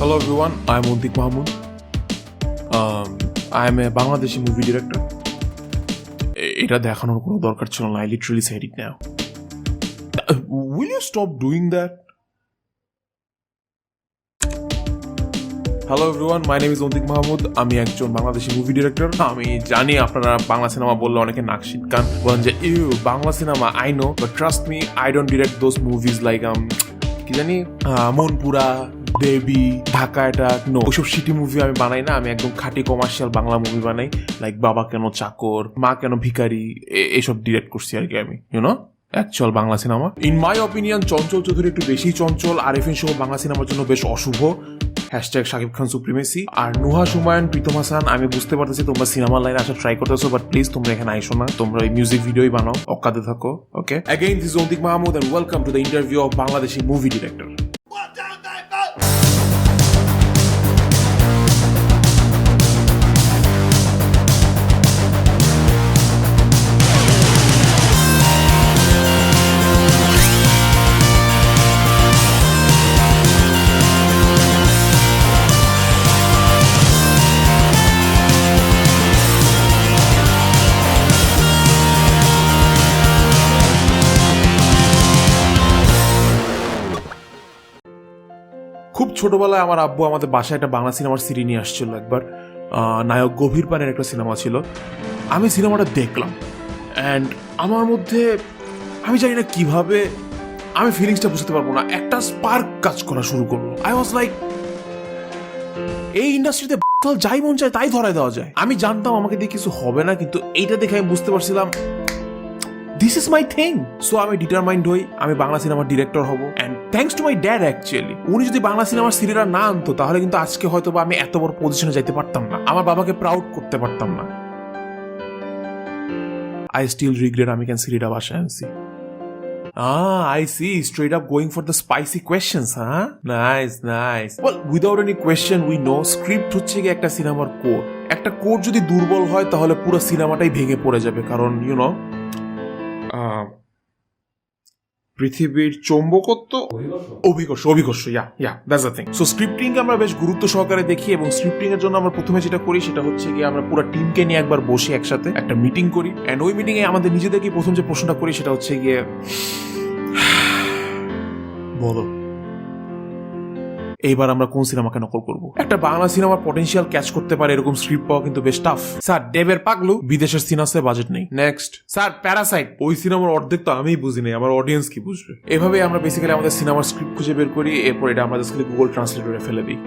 Hello everyone, I'm Untik Mahmood. Um, I am a Bangladeshi movie director. এটা দেখানোর কোনো দরকার ছিল না। I literally said it now will you stop doing that hello everyone my name is Antik Mahmud আমি একজন Bangladeshi movie director আমি জানি আপনারা বাংলা সিনেমা বললে অনেকে নাক কান বলেন যে you Bangla cinema I know but trust me I don't direct those movies like um কি জানি মনপুরা, দেবী, ঢাকা এটা নো ওইসব সিটি মুভি আমি বানাই না, আমি একদম খাঁটি কমার্শিয়াল বাংলা মুভি বানাই লাইক বাবা কেন চাকর, মা কেন ভিকারি এসব ডিরেক্ট করছি আর কি আমি you know actual Bangla cinema in my opinion Chanchal Chowdhury একটু বেশি চঞ্চল আরিফিন সহ বাংলা সিনেমার জন্য বেশ অশুভ। হ্যাশট্যাগ শাকিব খান সুপ্রিমেসি আর নুহা সুমায়ন প্রীতম হাসান আমি বুঝতে পারতেছি তোমরা সিনেমা লাইনে আসা ট্রাই করতেছো বাট প্লিজ তোমরা এখানে আইসো না। তোমরা এই মিউজিক ভিডিওই বানাও অক্কাতে থাকো okay again this Antik Mahmud and welcome to the interview of Bangladeshi movie director ছোটবেলায় আমার আব্বু আমাদের বাসায় একটা বাংলা সিনেমার সিরি নিয়ে আসছিল একবার। নায়ক গভীর পানের একটা সিনেমা ছিল। আমি সিনেমাটা দেখলাম। অ্যান্ড আমার মধ্যে, আমি জানি না কীভাবে, আমি ফিলিংসটা বুঝতে পারব না। একটা স্পার্ক কাজ করা শুরু করল। আই ওয়াজ লাইক এই ইন্ডাস্ট্রিতে যাই মন চায়, তাই ধরায় দেওয়া যায়। আমি জানতাম আমাকে দিয়ে কিছু হবে না, কিন্তু এইটা দেখে আমি বুঝতে পারছিলাম this is my thing so আমি ডিটারমাইন্ড হই আমি বাংলা সিনেমার ডিরেক্টর হব and thanks to my dad actually উনি যদি বাংলা সিনেমার সিরিয়ালটা না আনতো তাহলে কিন্তু আজকে হয়তো বা আমি এত বড় পজিশনে যাইতে পারতাম না আমার বাবাকে প্রাউড করতে পারতাম না আই স্টিল রিগ্রেট আমি ক্যান সিরিটা বাসায় আনছি Ah, I see. Straight up going for the spicy questions, huh? Nice, nice. Well, without any question, we know script হচ্ছে গিয়ে একটা সিনেমার কোর একটা কোর যদি দুর্বল হয় তাহলে পুরো সিনেমাটাই ভেঙে পড়ে যাবে কারণ ইউ নো পৃথিবীর চৌম্বকত্ব অভিকর্ষ অভিকর্ষ yeah yeah that's the thing so scripting আমরা বেশ গুরুত্ব সহকারে দেখি এবং স্ক্রিপ্টিং এর জন্য আমরা প্রথমে যেটা করি সেটা হচ্ছে গিয়ে আমরা পুরো টিমকে নিয়ে একবার বসে একসাথে একটা মিটিং করি। এন্ড ওই মিটিং এ আমাদের নিজেদেরকে প্রথম যে প্রশ্নটা করি সেটা হচ্ছে গিয়ে, বলো। এইবার আমরা কোন সিনেমাকে নকল করব? একটা বাংলা সিনেমার পটেন্সিয়াল ক্যাচ করতে পারে এরকম স্ক্রিপ্ট পাওয়া কিন্তু বেশ টাফ স্যার ডেভের পাগলু, বিদেশের সিনাসে বাজেট নেই। নেক্সট স্যার প্যারাসাইট ওই সিনেমার অর্ধেক তো আমি বুঝি নাই, আমার অডিয়েন্স কি বুঝবে? এভাবে আমরা বেসিক্যালি আমাদের সিনেমার স্ক্রিপ্ট খুঁজে বের করি, এরপর এটা আমাদের গুগল ট্রান্সলেটরে ফেলে দিই।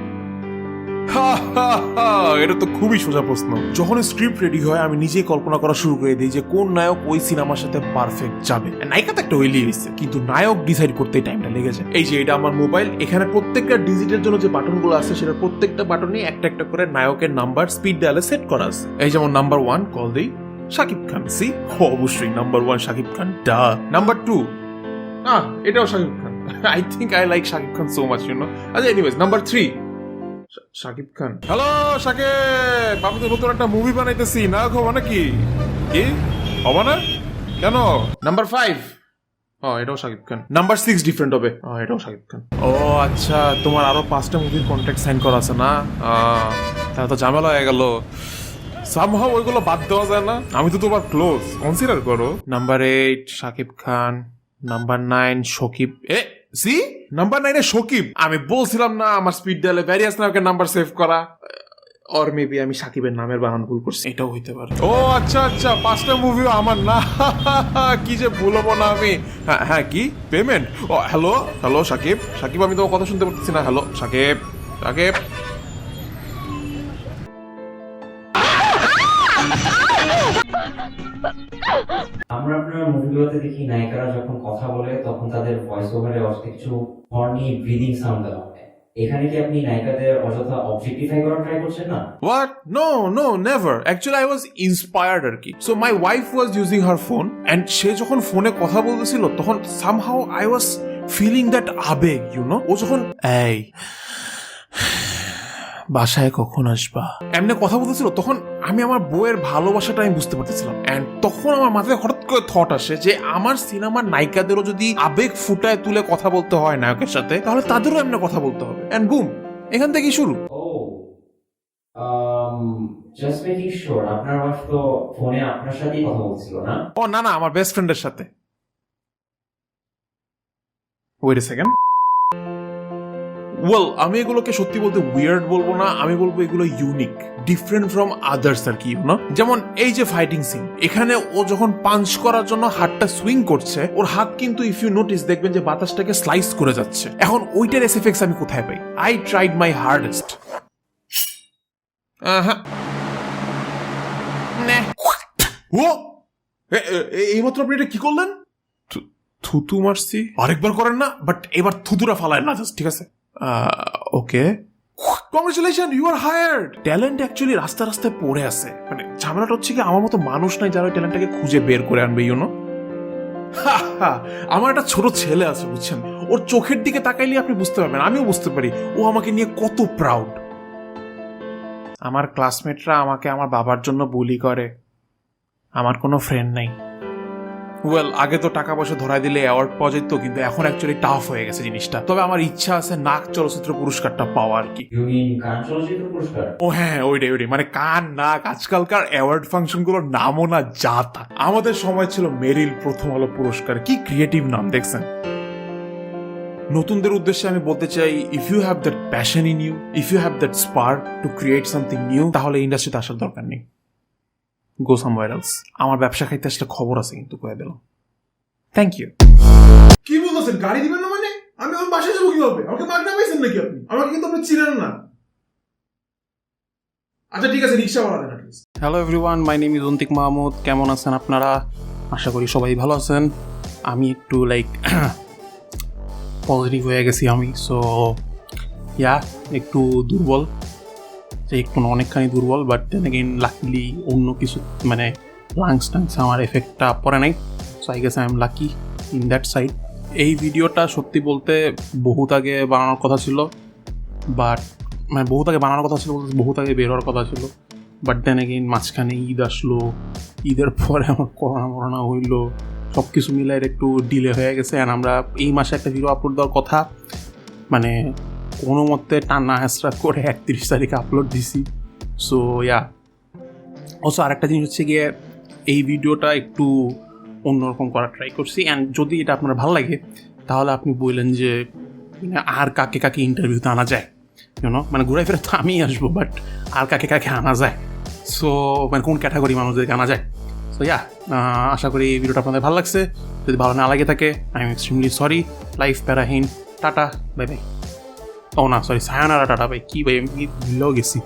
এটা তো খুবই সোজা প্রশ্ন। যখন স্ক্রিপ্ট রেডি হয়, আমি নিজেই কল্পনা করা শুরু করে দিই যে কোন নায়ক ওই সিনেমার সাথে পারফেক্ট যাবে। নায়িকা তো একটা ওইলি হয়েছে কিন্তু নায়ক ডিসাইড করতে টাইমটা লেগে যায়। এই যে, এটা আমার মোবাইল এখানে প্রত্যেকটা ডিজিটের জন্য যে বাটনগুলো আছে, সেটা প্রত্যেকটা বাটনে একটা একটা করে নায়কের নাম্বার স্পিড ডায়ালে সেট করা আছে। এই যেমন নাম্বার ওয়ান কল দিই শাকিব খান সি অবশ্যই নাম্বার ওয়ান শাকিব খান ডা নাম্বার টু আহ, এটাও Shakib Khan. I think I like Shakib Khan so much you know আচ্ছা anyways number three Shakib Khan. Hello Shakib আমি তো নতুন একটা মুভি বানাইতেছি না হব নাকি কি? হব না? কেন? নাম্বার ফাইভ ও এটাও Shakib Khan. Number six different হবে। ও এটাও শাকিব খান। ও আচ্ছা তোমার আরও পাঁচটা মুভির কন্ট্যাক্ট সাইন করা আছে না? তাহলে তো ঝামেলা হয়ে গেল। সামহাও ওইগুলো বাদ দেওয়া যায় না? আমি তো তোমার ক্লোজ কনসিডার করো। Number eight Shakib Khan. Number nine Shakib এ! সি নাম্বার নাইনে শকিব আমি বলছিলাম না আমার স্পিড ডায়ালে ভ্যারিয়াস নায়কের নাম্বার সেভ করা। অর মেবি আমি সাকিবের নামের বানান ভুল করছি। এটাও হইতে পারে। ও আচ্ছা আচ্ছা পাঁচটা মুভিও আমার না। কি যে ভুলবো না আমি। হ্যাঁ হ্যাঁ কি? পেমেন্ট ও হ্যালো হ্যালো সাকিব? সাকিব আমি তোমার কথা শুনতে পারতেছি না। হ্যালো সাকিব? সাকিব? আপনার মুভিগুলোতে দেখি নায়িকারা যখন কথা বলে তখন তাদের ভয়েস ওভারে অর্থে কিছু হর্নি ব্রিদিং সাউন্ড দেওয়া হয় এখানে কি আপনি নায়িকাদের অযথা অবজেক্টিফাই করার ট্রাই করছেন না What? No, no, never. Actually, I was inspired আর কি so my wife was using her phone and সে যখন ফোনে কথা বলতেছিল তখন somehow I was feeling that আবেগ ইউ নো ও যখন এই বাসায় কখন আসবা? এমনি কথা বলতেছিল তখন আমি আমার বইয়ের ভালোবাসাটা আমি বুঝতে পারতেছিলাম। এন্ড তখন আমার মাথায় হঠাৎ করে থট আসে যে আমার সিনেমার নায়িকাদেরও যদি আবেগ ফুটায় তুলে কথা বলতে হয় নায়কের সাথে তাহলে তাদেরও এমনি কথা বলতে হবে। এন্ড বুম এখান থেকেই শুরু। জাস্ট মেকিং শিওর আপনার ওয়াইফ তো ফোনে আপনার সাথেই কথা বলছিল না? ও না না আমার বেস্ট ফ্রেন্ডের সাথে। ওয়েট এ সেকেন্ড ওয়েল আমি এগুলোকে সত্যি বলতে উইয়ার্ড বলব না, আমি বলব এগুলো ইউনিক ডিফারেন্ট ফ্রম আদার্স আর কি না যেমন এই যে ফাইটিং সিন এখানে ও যখন পাঞ্চ করার জন্য হাতটা সুইং করছে, ওর হাত কিন্তু ইফ ইউ নোটিস দেখবেন যে বাতাসটাকে স্লাইস করে যাচ্ছে। এখন ওইটার এসএফএক্স আমি কোথায় পাই? আই ট্রাইড মাই হার্ডেস্ট ও! এইমাত্র আপনি এটা কি করলেন? থুতু মারছি। আরেকবার করেন না বাট এবার থুতুরা ফালায় না জাস্ট ঠিক আছে? Okay. Congratulation you are hired talent actually রাস্তা রাস্তায় পড়ে আছে। মানে ঝামেলাটা হচ্ছে কি আমার মতো মানুষ নাই যারা ওই ট্যালেন্টটাকে খুঁজে বের করে আনবে ইউনো আমার একটা ছোট ছেলে আছে বুঝছেন? ওর চোখের দিকে তাকাইলে আপনি বুঝতে পারবেন আমিও বুঝতে পারি ও আমাকে নিয়ে কত প্রাউড আমার ক্লাসমেটরা আমাকে আমার বাবার জন্য বুলি করে। আমার কোনো ফ্রেন্ড নাই। ওয়েল আগে তো টাকা পয়সা ধরাই দিলে অ্যাওয়ার্ড পাওয়া যেত কিন্তু এখন অ্যাকচুয়ালি টাফ হয়ে গেছে জিনিসটা। তবে আমার ইচ্ছা আছে নাক চলচ্চিত্র পুরস্কারটা পাওয়া আর কি। ও হ্যাঁ ওইটাই ওইটাই। মানে কান নাক আজকালকার অ্যাওয়ার্ড ফাংশনগুলোর নামও না যা তা আমাদের সময় ছিল মেরিল প্রথম আলো পুরস্কার। কি ক্রিয়েটিভ নাম দেখছেন? নতুনদের উদ্দেশ্যে আমি বলতে চাই if you have that passion in you if you have that spark to create something new তাহলে ইন্ডাস্ট্রিতে আসার দরকার নেই। গো সামওয়্যার এলস আমার ব্যবসা খাইতে আসলে খবর আছে কিন্তু কয়ে দিলাম। থ্যাংক ইউ কি বলতেছেন? গাড়ি দিবেন না মানে? আমি আমার বাসায় যাব কীভাবে? আমাকে মাগনা পাইছেন নাকি আপনি? আমাকে কিন্তু আপনি চিনেন না। আচ্ছা ঠিক আছে রিক্সা ভাড়া দেন hello everyone my name is Antik Mahmud কেমন আছেন আপনারা? আশা করি সবাই ভালো আছেন। আমি একটু লাইক পজিটিভ হয়ে গেছি আমি সো ইয়া একটু দুর্বল। যে একটু অনেকখানি দুর্বল বাট দেন এগেইন লাকিলি অন্য কিছু মানে লাংস টাংস আমার এফেক্টটা পড়ে নাই। So I guess I am lucky in that side এই ভিডিওটা সত্যি বলতে বহুত আগে বানানোর কথা ছিল বাট মানে বহুত আগে বানানোর কথা ছিল বহুত আগে হওয়ার কথা ছিল। বাট দেন এগেইন মাঝখানে ঈদ আসলো, ঈদের পরে আমার করোনা মরোনা হইল সব কিছু মিলাই একটু ডিলে হয়ে গেছে। অ্যান্ড আমরা এই মাসে একটা ভিডিও আপলোড দেওয়ার কথা মানে কোনো মতে টানা হ্যাসরা করে একত্রিশ তারিখে আপলোড দিছি। সো ইয়া অবশ্য আরেকটা জিনিস হচ্ছে গিয়ে, এই ভিডিওটা একটু অন্যরকম করার ট্রাই করছি। অ্যান্ড যদি এটা আপনার ভালো লাগে, তাহলে আপনি বললেন যে মানে আর কাকে কাকে ইন্টারভিউতে আনা যায়? ইউনো মানে ঘুরে ফিরে তো আমি আসব বাট আর কাকে কাকে আনা যায়? সো মানে কোন ক্যাটাগরি মানুষদেরকে আনা যায়? সো ইয়া আশা করি এই ভিডিওটা আপনাদের ভালো লাগছে। যদি ভালো না লাগে থাকে I am extremely sorry life প্যারাহিন tata bye bye ও না সরি সায়ানারা টাটা ভাই কি ভাই আমি ভুলেও গেছি